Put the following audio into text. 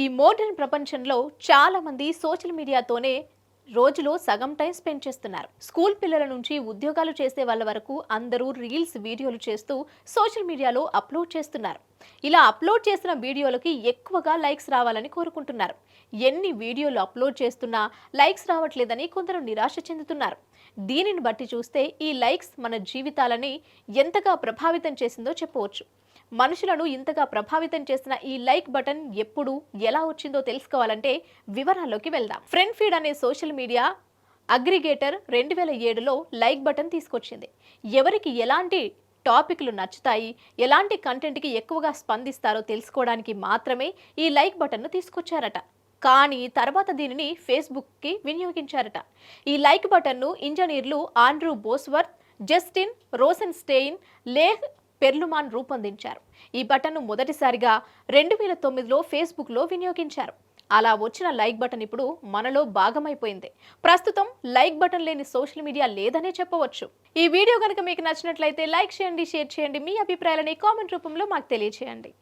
ఈ మోడర్న్ ప్రపంచంలో చాలా మంది సోషల్ మీడియాతోనే రోజులో సగం టైం స్పెండ్ చేస్తున్నారు. స్కూల్ పిల్లల నుంచి ఉద్యోగాలు చేసే వాళ్ళ వరకు అందరూ రీల్స్ వీడియోలు చేస్తూ సోషల్ మీడియాలో అప్లోడ్ చేస్తున్నారు. ఇలా అప్లోడ్ చేసిన వీడియోలకి ఎక్కువగా లైక్స్ రావాలని కోరుకుంటున్నారు. ఎన్ని వీడియోలు అప్లోడ్ చేస్తున్నా లైక్స్ రావట్లేదని కొందరు నిరాశ చెందుతున్నారు. దీనిని బట్టి చూస్తే ఈ లైక్స్ మన జీవితాలని ఎంతగా ప్రభావితం చేసిందో చెప్పవచ్చు. మనుషులను ఇంతగా ప్రభావితం చేసిన ఈ లైక్ బటన్ ఎప్పుడు ఎలా వచ్చిందో తెలుసుకోవాలంటే వివరాల్లోకి వెళ్దాం. ఫ్రెండ్ ఫీడ్ అనే సోషల్ మీడియా అగ్రిగేటర్ రెండు వేల ఏడులో లైక్ బటన్ తీసుకొచ్చింది. ఎవరికి ఎలాంటి టాపిక్లు నచ్చుతాయి ఎలాంటి కంటెంట్కి ఎక్కువగా స్పందిస్తారో తెలుసుకోవడానికి మాత్రమే ఈ లైక్ బటన్ను తీసుకొచ్చారట. కానీ తర్వాత దీనిని ఫేస్బుక్కి వినియోగించారట. ఈ లైక్ బటన్ను ఇంజనీర్లు Andrew Bosworth Justin Rosenstein Leah Pearlman రూపొందించారు. ఈ బటన్ను మొదటిసారిగా రెండు వేల తొమ్మిదిలో ఫేస్బుక్లో వినియోగించారు. అలా వచ్చిన లైక్ బటన్ ఇప్పుడు మనలో భాగమైపోయింది. ప్రస్తుతం లైక్ బటన్ లేని సోషల్ మీడియా లేదనే చెప్పవచ్చు. ఈ వీడియో కనుక మీకు నచ్చినట్లయితే లైక్ చేయండి షేర్ చేయండి. మీ అభిప్రాయాలని కామెంట్ రూపంలో మాకు తెలియజేయండి